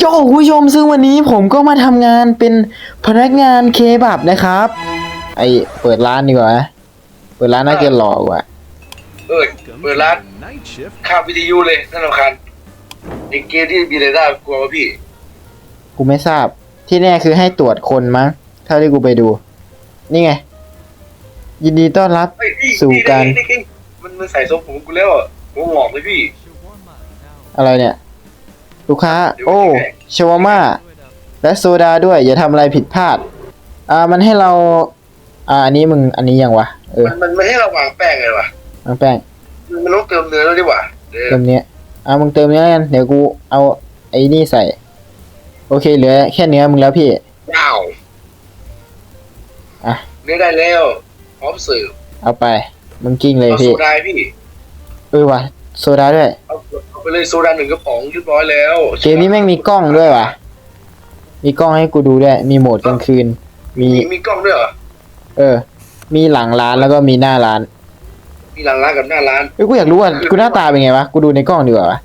โจคุณผู้ชมซึ่งวันนี้ผมก็มาทำงานเป็นพนักงานเคบับนะครับ ไอเปิดร้านดีกว่านะเปิดร้านน่าจะหล่อกว่าเออเปิดร้าน Night shift. ข้ามวิทยุเลยนั่นสำคัญในเกมที่มีเรดาร์กลัววะพี่ กูไม่ทราบ ที่แน่คือให้ตรวจคนมั้งเท่าที่กูไปดู นี่ไง ยินดีต้อนรับเฮ้ยนี่สู่การนี่นี่นี่มันมันใส่ทรงผมกูแล้วอะหัวงอกเลยพี่ อะไรเนี่ย ลูกค้าเดี๋ยวโอ้ไม่ได้ชาวาม่าและโซดาด้วย อย่าทำอะไรผิดพลาด อ่ามันให้เรา อ่าอันนี้มึงอันนี้ยังวะเออมันมันไม่ให้เราวางแป้งเลยวะน้องแป้งมันต้องเติมเนื้อแล้วดีกว่าเดี๋ยวเติมเนี้ยอ่ามึงเติมเนี้ยกันเดี๋ยวกูเอาไอ้นี่ใส่ โอเคเหลือแค่เนื้อมึงแล้วพี่ว้าวอะเนื้อได้แล้วพร้อมเสิร์ฟเอาไปมึงกิ้งเลยเอาโซพี่ดาพี่เออว่ะโซดาด้วยเอาเอา ไปเลยโซดาหนึ่งกระป๋องเรียบร้อยแล้วเกมนี้แม่งมีกล้องด้วยว่ะมีกล้องให้กูดูด้วย มีโหมดกลางคืน มี มีมีกล้องด้วยเหรอ เออ มีหลังร้านแล้วก็มีหน้าร้านมีหลังร้านกับหน้าร้าน เอ้ยกูอยากรู้ว่ากูหน้าตาเป็นไงวะ กูดูในกล้องดีกว่าวะ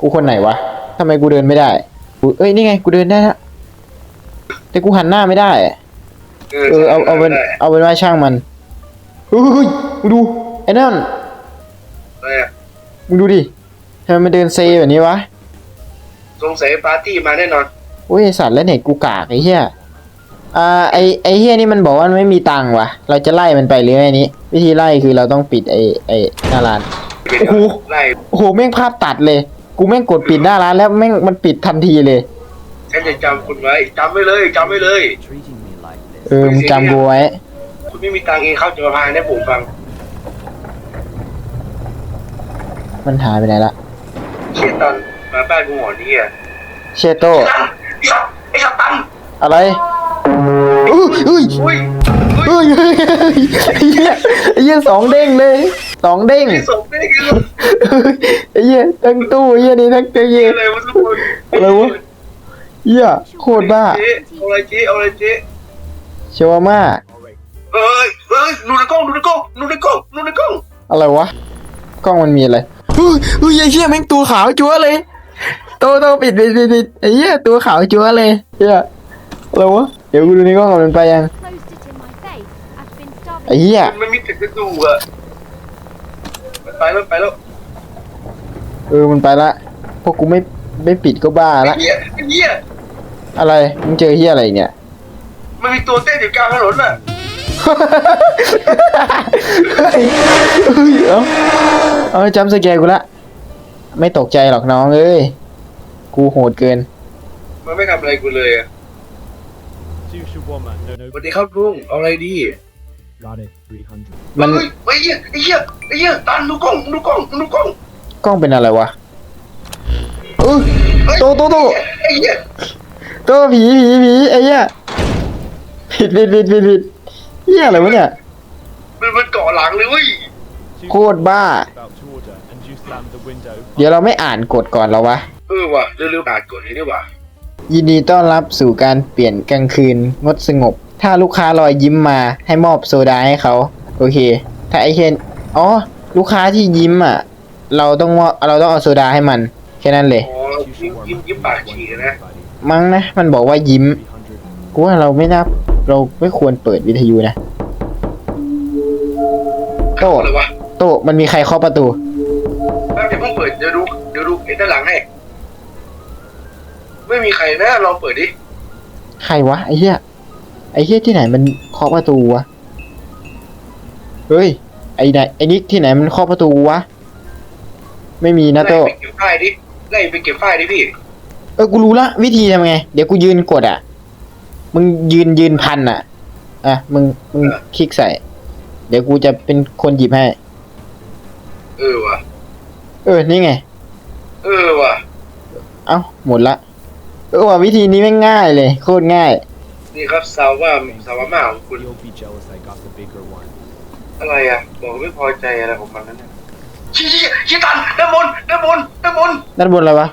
กูคนไหนวะทำไมกูเดินไม่ได้ กูเอ้ยนี่ไง กูเดินได้แล้วแต่กูหันหน้าไม่ได้เออเอาเอาเป็นได้เอาเป็นว่าช่างมันเฮ้ยเฮ้ยมึงดูไอ้นั่นได้อะมึงดูดิ ทำไมมันเดินเซแบบนี้วะ สงสัยปาร์ตี้มาแน่นอนโอ้ยไอ้สัตว์แล้วเน็ตกูกากไอ้เหี้ย อ่าไอ้ไอ้เหี้ยนี่มันบอกว่ามันไม่มีตังค์ว่ะเราจะไล่มันไปหรือไงนี้ วิธีไล่คือเราต้องปิดไอ้ไอ้หน้าร้าน โอ้โห ไล่โอ้โหแม่งภาพตัดเลย กูแม่งกดปิดหน้าร้านแล้วแม่งมันปิดทันทีเลย ฉันจะจำคุณไว้จำไว้เลยจำไว้เลย Treating me like this. เออมึงจำกูไว้ คุณไม่มีตังค์เองเขาจะมาพาให้ผมฟัง มันหายไปไหนละ เชียตันมาบ้านกูหมอนี่อะเชโตไอ้สัตว์ไอ้สัตว์ตันอะไรอุ้ยอุ้ยอุ้ยเฮ้ยเฮ้ยเฮ้ยไอ้เหี้ยไอ้เหี้ยสองเด้งเลยสองเด้งไอ้ศพนี่คือไอ้เหี้ยทั้งตู้ไอ้เหี้ยนี่ทั้งเตี้ยอะไรวะทุกคนอะไรวะเหี้ยโคตรบ้าเจ๊เอาอะไรเจ๊เอาอะไรเจ๊ชาวาม่าเอ้ยเอ้ยดูในกล้องดูในกล้องดูในกล้องดูในกล้องอะไรวะกล้องมันมีอะไร เฮ้ยเฮ้ยไอ้เหี้ยแม่งตัวขาวจั๊วเลยโตโตปิดปิดปิดปิดไอ้เหี้ยตัวขาวจั๊วเลยเหี้ยอะไรวะเดี๋ยวกูดูในกล้องก่อนมันไปยัง closed it in my face. I've been starving. ไอ้เหี้ยมันมีแต่กระดูกอะมันไปแล้วไปแล้วเออมันไปละพวกกูไม่ไม่ปิดก็บ้าไอ้ละเหี้ยไอ้เหี้ยอะไรมึงเจอเหี้ยอะไรเนี่ย มันมีตัวเต้นอยู่กลางถนนอะ เฮ้ยเฮ้ยเอาเอาจำสแกร์กูละ ไม่ตกใจหรอกน้องเอ้ย กูโหดเกิน มันไม่ทำอะไรกูเลยอะ To shawarma. No, ส no. วัสดีครับลุงเอาอะไรดี Got it. 300. มันเฮ้ยไอ้เหี้ยไอ้เหี้ยไอ้เหี้ยตันดูกล้องดูกล้องดูกล้องกล้องเป็นอะไรวะเออเฮ้ยโตโตโตไอ้เหี้ยโตผีผีผีไอ้เหี้ยผิดผิดผิดผิดผิด เหี้ยอะไรวะเนี่ย มันมันเกาะหลังเลยเว้ย Two โคตรบ้า about to order, and you slammed the window. เดี๋ยวเราไม่อ่านกฎก่อนแล้ววะ เออว่ะเร็วๆอ่านกดนี้ดีกว่ายินดีต้อนรับสู่การเปลี่ยนกลางคืน งดสงบ ถ้าลูกค้ารอยยิ้มมาให้มอบโซดาให้เขา โอเค ถ้าไอเคนอ๋อ ลูกค้าที่ยิ้มอะ เราต้องมอบเราต้องเอาโซดาให้มัน แค่นั้นเลย อ๋อยิ้มยิ้มยิ้มปากฉีกนะมั้งนะ มันบอกว่ายิ้ม 300. กูว่าเราไม่น่า เราไม่ควรเปิดวิทยุนะ โตอะไรวะโตมันมีใครเคาะประตู แป๊บเดี๋ยวเพิ่งเปิด เดี๋ยวดู เดี๋ยวดูไอ้ด้านหลังให้ ไม่มีใครนะลองเปิดดิ ใครวะไอ้เหี้ย ไอ้เหี้ยที่ไหนมันเคาะประตูวะ เฮ้ย ไอ้ไหนไอ้นิกที่ไหนมันเคาะประตูวะ ไม่มีนะโตไล่ไปเก็บฝ้ายดิ ไล่ไปเก็บฝ้ายดิพี่ เออ กูรู้ละวิธีทำไง เดี๋ยวกูยืนกดอะ มึงยืนยืนพันอะ อะ มึงมึงคลิกใส่ เดี๋ยวกูจะเป็นคนหยิบให้ เออว่ะ เออ นี่ไง เออว่ะ เอ้า หมดละ เออว่าวิธีนี้ไม่งง่ายเลย โคตรง่าย นี่ครับซาวว่าซาวาม่าของคุณ You'll be jealous I got the bigger one. อะไรอะ บอกไม่พอใจอะไรของมันนั่นเนี่ยชี้ชี้ชี้ตันด้านบนด้านบนด้านบนด้านบนอะไรวะ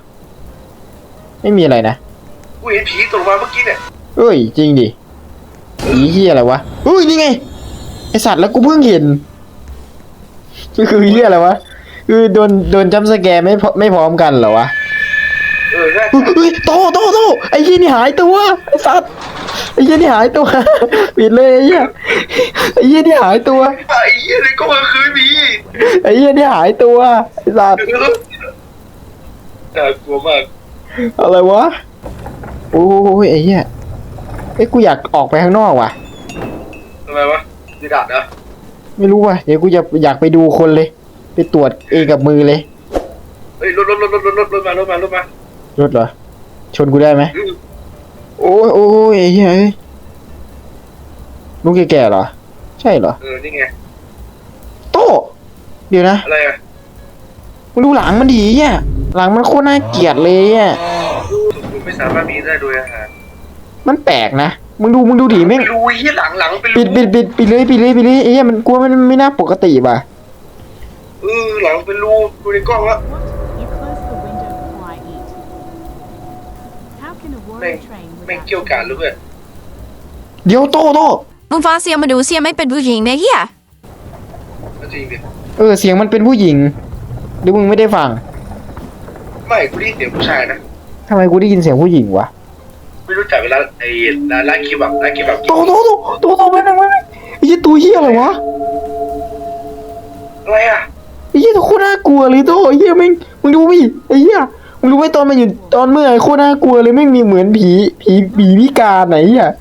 ไม่มีอะไรนะ กูเห็นผีตกมาเมื่อกี้เนี่ย เอ้ยจริงดิผีเฮียอะไรวะเฮ้ยนี่ไงไอสัตว์แล้วกูเพิ่งเห็นคือคือเฮียอะไรวะคือโดนโดนจัมป์สแกร์ไม่พอไม่พร้อมกันเหรอวะเออน่าเฮ้เฮ้ยโตโตโตไอ้เหี้ยนี่หายตัวไอ้สัตว์ไอ้เหี้ยนี่หายตัวปิดเลยไอ้เหี้ยไอ้เหี้ยนี่หายตัวไอ้เหี้ยเลยก็มาคืนนี้ไอ้เหี้ยนี่หายตัวไอ้สัตว์น่ากลัวมากอะไรวะโอ้ยไอ้เหี้ยไอ้ยกูอยากออกไปข้างนอกว่ะ ทำไมวะดีดัดนะไม่รู้ว่ะเดี๋ยวกูจะอยากไปดูคนเลย ไปตรวจเองกับมือเลยเฮ้ยรถรถรถรถรถรถรถมารถมารถมารถเหรอ ชนกูได้ไหมอืมโอ้ยโอ้ยไอ้เหี้ยเอ้ยลุงแก่ๆเหรอ ใช่เหรอ เออนี่ไงโตเดี๋ยวนะอะไรอะมึงดูหลังมันดีอะหลังมันโคตรน่าเกลียดเลยอะ คุณไม่สามารถมีได้โดยอาหาร มันแปลกนะ มึงดูมึงดูดิแม่งไม่รู้ไอ้เหี้ยหลังหลังเป็นปิดปิดปิดปิดเลยปิดเลยปิดเลยไอ้เหี้ยมันกลัวมันไม่น่าปกติป่ะเออหลังเป็นรูดูในกล้องแล้ว What? You close the window before I eat. How can a แม่ง warrior train แม่ง without เกี่ยวกาดหรือเปล่าเดี๋ยวโตโตมึงฟังเสียงมาดูเสียงไม่เป็นผู้หญิงเนี่ยเฮียจริงดิเออเสียงมันเป็นผู้หญิงหรือมึงไม่ได้ฟังไม่กูได้ยินเสียงผู้ชายนะทำไมกูได้ยินเสียงผู้หญิงวะ ไม่รู้จักเวลาไอ้ร้านร้านคิวแบบร้านคิวแบบโตโตโตโตโตไปนั่งไปนั่งไอ้เหี้ยตัวเหี้ยอะไรวะอะไรอะไอ้เหี้ยตัวโคตรน่ากลัวเลยโตไอ้เหี้ยแม่งมึงดูมิไอ้เหี้ยมึงรู้ไหมตอนมันอยู่ตอนเมื่อไอ้โคตรน่ากลัวเลยแม่งมีเหมือนผีผีผีพิการไหนอะ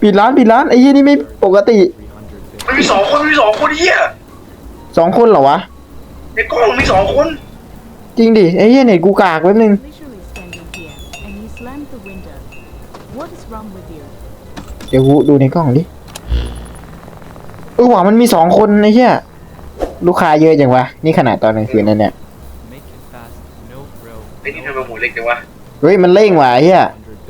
ปิดร้านปิดร้านไอ้เหี้ยนี่ไม่ปกติ 350. มันมีสองคนมีสองคนเหี้ยสองคนเหรอวะในกล้องมีสองคน จริงดิไอ้เหี้ยเน็ตกูกากแป๊บนึง เดี๋ยวกูดูในกล้องดิเออว่ะมันมีสองคนไอ้เหี้ยลูกค้าเยอะจังวะ นี่ขนาดตอนกลางคืนนั่นเนี่ย Make it fast, no thrill. ไอ้นี่ทำไมหมูเล็กจังวะเฮ้ยมันเร่งว่ะไอ้เหี้ย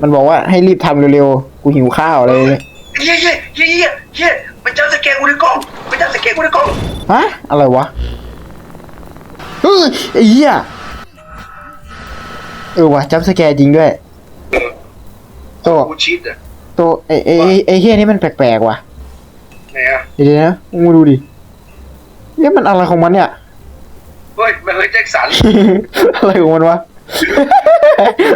มันบอกว่าให้รีบทำเร็วๆ กูหิวข้าวเลยเหี้ยเหี้ยเหี้ยเหี้ยเหี้ยมันจับสแกนกูในกล้องมันจับสแกนกูในกล้องฮะ อะไรวะเฮ้ยไอ้เหี้ยเออว่ะจับสแกร์จริงด้วยเออโตกูชีตอะ โตไอ้ไอ้ไอ้ไอ้เหี้ยนี่มันแปลกๆว่ะไหนอะเดี๋ยวๆนะมึงดูดิเนี่ยมันอะไรของมันเนี่ย เฮ้ยมันเฮ้ยแจ็คสันอะไรของมันวะ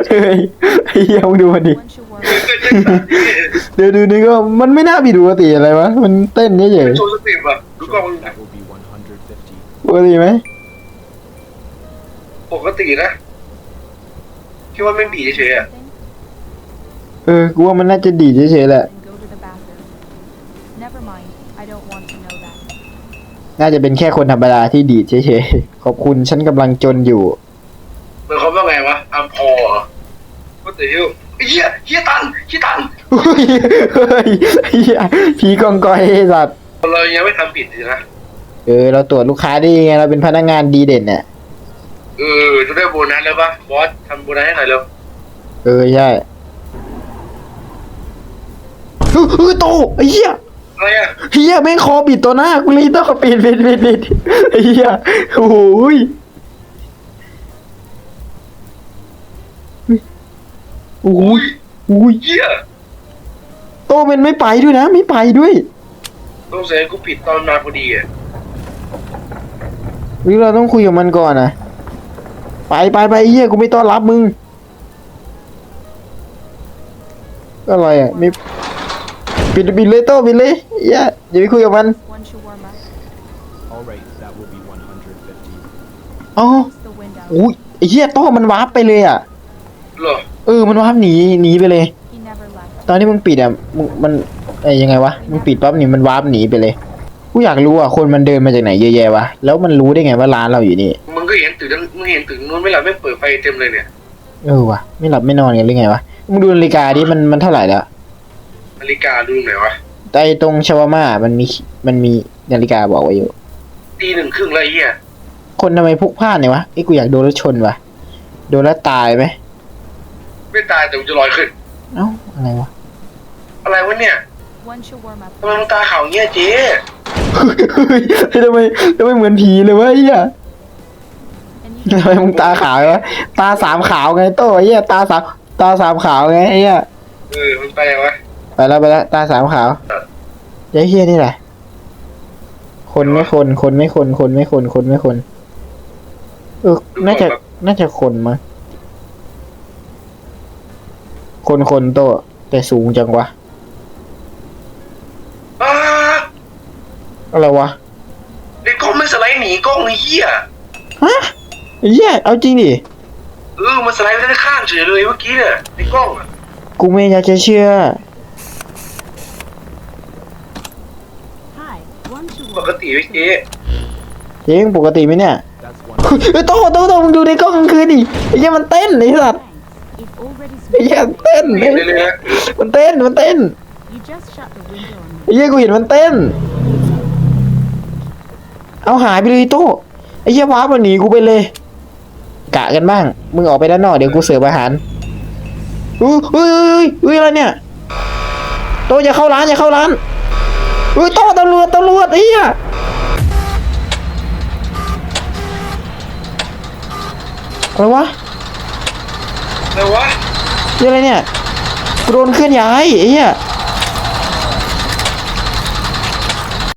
เฮ้ยไอ้เหี้ยมึงดูมันดิ Once your เฮ้ย warrior แจ็คสันเดี๋ยวดูนี่ก็มันไม่น่าผิดปกติอะไรวะ มันเต้นเฉยโชว์สเต็ปอะดูกล้องมึง That will be 150. ๆปกติไหมปกตินะคิดว่าแม่งดีเฉยๆอะ something, เออ กูว่ามันน่าจะดีดเฉยๆแหละ then go to the bathroom. Never mind. I don't want to know that. น่าจะเป็นแค่คนธรรมดาที่ดีดเฉยๆ ขอบคุณฉันกำลังจนอยู่หมายความว่าไงวะอัมพอเหรอว่าแต่เฮียไอ้เหี้ยเหี้ยตันเหี้ยตัน เฮ้ยเฮ้ยเหี้ยผีกองกอยไอ้สัตว์เรายังไม่ทำผิดสินะ เออ เราตรวจลูกค้าได้ยังไง เราเป็นพนักงานดีเด่นเนี่ย เออจะได้โบนัสแล้วปะบอสทำโบนัสให้หน่อยเร็ว เออ ใช่ เฮ้ยเฮ้ยโตไอ้เหี้ยอะไรอะเฮียแม่งคอปิดตัวหน้ากูเลยต้องปิดปิดปิดปิดไอ้เฮียโอ้ยโอ้ยโอ้ยเหี้ยโตมันไม่ไปด้วยนะ ไม่ไปด้วยต้องใส่กูผิดตอนมาพอดีอะหรือเราต้องคุยกับมันก่อนนะไปไปไปไอ้เฮียกูไม่ต้อนรับมึงอะไรอะไม่ ปิดปิดเลยโตปิดเลยเฮียอย่าไปคุยกับมัน Once you warm up, Alright, that will be 150. อ๋อ close the window. โอ้ยไอ้เฮียโตมันวาร์ปไปเลยอะ เหรอเออ มันวาร์ปหนีหนีไปเลย He never left. ตอนที่มึงปิดอะมึงมันไอ้ยังไงวะ มึงปิดปั๊บนี่มันวาร์ปหนีไปเลย กูอยากรู้อะ คนมันเดินมาจากไหนเยอะแยะวะ แล้วมันรู้ได้ไงว่าร้านเราอยู่นี่ มึงก็เห็นตึกนั้นมึงเห็นตึกนู้นไหม่หล่ะไม่งเปิดไฟเต็มเลยเนี่ย เออวะไม่หลับไม่นอนกันหรือไงวะ มึงดูนาฬิกาดิมันมันเท่าไหร่แล้ว นาฬิกาดูหน่อยวะแต่ไอ้ตรงชาวาม่ามันมีมันมีนาฬิกาบอกไว้อยู่ ตีหนึ่งครึ่งแล้วไอ้เหี้ยคนทำไมพลุกพล่านเนี่ยวะไอ้ยกูอยากโดนรถชนวะโดนแล้วตายไหมไม่ตายแต่กูจะลอยขึ้น เอ้าอะไรวะ อะไรวะเนี่ย Once you warm up, ทำไมมึงตาขาวเงี้ยเจ๊เฮ้ยทำไมทำไมเหมือนผีเลยวะไอ้เหี้ย and you ทำไมมึงตาขาววะตาสามขาวไงโต้ไอ้เหี้ยตาสามตาสามขาวไงไอ้เหี้ยเออมันไปยังวะไป แล้วไปแล้วตาสามขาวยายเฮียนี่แหละ คนไม่คน คนไม่คน คนไม่คน คนไม่คน เออ น่าจะ น่าจะคนมั้ง คนคนโตะแต่สูงจังวะ อ้าอะไรวะไอ้กล้องไม่สไลด์หนีกล้องไอ้เหี้ยฮะไอ้เหี้ยเอาจริงดิ เออมันสไลด์ไปด้านข้างเฉยเลยเมื่อกี้เนี่ยไอ้กล้องอะ กูไม่อยากจะเชื่อ Hi, one to ป กติเมื่อกี้เจ๊งปกติไหมเนี่ย That's one. เฮ้ยโตโตโตมึงดูในกล้องกลางคืนดิไอ้เหี้ยมันเต้นไอ้สัตว์ Thanks. It already ไอ้เหี้ยเต้นเห็นเลยนะมันเต้นมันเต้น You just shut the window on me. ไอ้เหี้ยกูเห็นมันเต้น เอาหายไปเลยโตไอ้เหี้ยว้ามันหนีกูไปเลย กะกันบ้าง มึงออกไปด้านนอกเดี๋ยวกูเสิร์ฟอาหารอุ้ยอุ้ยอุ้ยอุ้ยอะไรเนี่ยโตอย่าเข้าร้านอย่าเข้าร้าน อุ้ยโตตำรวจตำรวจไอ้เหี้ยอะไรวะอะไรวะ นี่อะไรเนี่ยกูโดนเคลื่อนย้ายไอ้เหี้ย